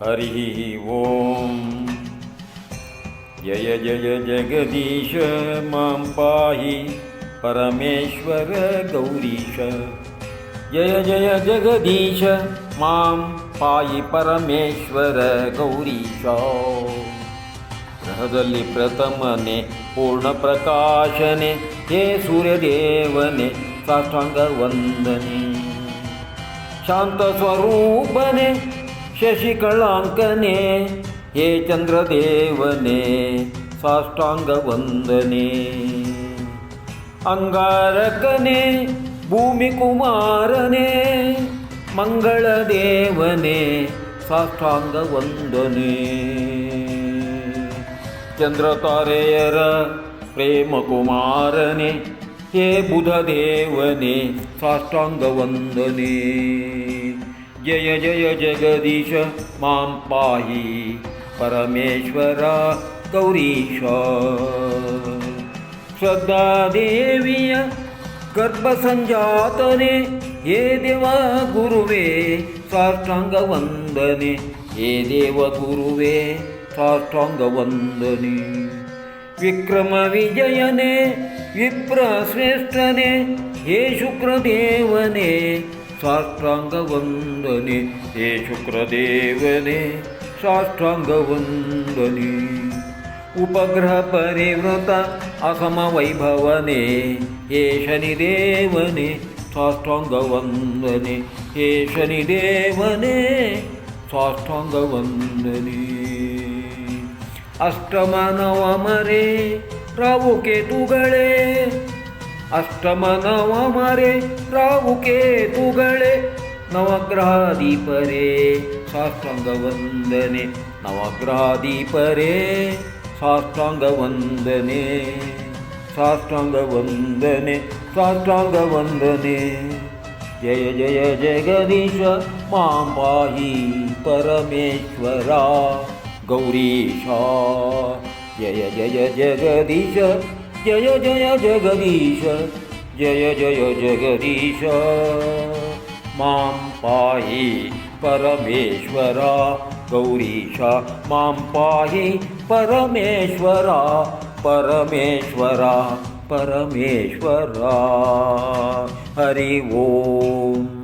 हरिः ॐ जय जय जगदीश मां पाहि परमेश्वर गौरीश जय जय जगदीश मां पाहि परमेश्वर गौरीश ಗ್ರಹದಲ್ಲಿ ಪ್ರಥಮನೆ ಪೂರ್ಣ ಪ್ರಕಾಶನೆ ಹೇ ಸೂರ್ಯದೇವನೆ ಸಾಷ್ಟಾಂಗ ವಂದನೆ ಶಾಂತ ಸ್ವರೂಪನೆ ಶಶಿಕಳಾಂಕನೆ, ಹೇ ಚಂದ್ರದೇವನೆ ಸಾಷ್ಟಾಂಗ ವಂದನೆ ಅಂಗಾರಕನೆ ಭೂಮಿ ಕುಮಾರನೆ ಮಂಗಳ ದೇವನೆ ಸಾಷ್ಟಾಂಗ ವಂದನೆ ಚಂದ್ರತಾರೆಯರ ಪ್ರೇಮ ಕುಮಾರನೆ ಹೇ ಬುಧ ದೇವನೆ ಸಾಷ್ಟಾಂಗ ವಂದನೆ जय जय जगदीश मां पाहि परमेश्वरा गौरीश। श्रद्धादेवीय गर्भसञ्जातने हे देव गुरुवे साष्टाङ्गवन्दने। हे देव गुरुवे साष्टाङ्गवन्दने। विक्रमविजयने विप्रश्रेष्ठने हे शुक्रदेवने साष्टाङ्गवन्दने हे शुक्रदेवने साष्टाङ्गवन्दने उपग्रहपरिव्रत असमवैभवने हे शनिदेवने साष्टाङ्गवन्दने हे शनिदेवने साष्टाङ्गवन्दने अष्टमानवमरे रावुकेतुगळे ಹೇ ಶನಿದೇವನೇ ಸಾಷ್ಟಾಂಗ ವಂದನೆ ಹೇ ಶನಿದೇವನೇ ಸಾಷ್ಟಾಂಗ ವಂದನೆ ಅಷ್ಟಮ ನವಮರೆ ರಾವು ಕೇತುಗಳೇ ಅಷ್ಟಮ ನವಮರೆ ರಾವು ಕೇತುಗಳೇ ನವಗ್ರಹಾದೀಪರೇ ಸಾಷ್ಟಾಂಗ जय जय जगदीश जय जय जगदीश माँ पाहि परमेश्वरा गौरीशा माँ पाहि परमेश्वरा परमेश्वरा परमेश्वरा। हरि ओम।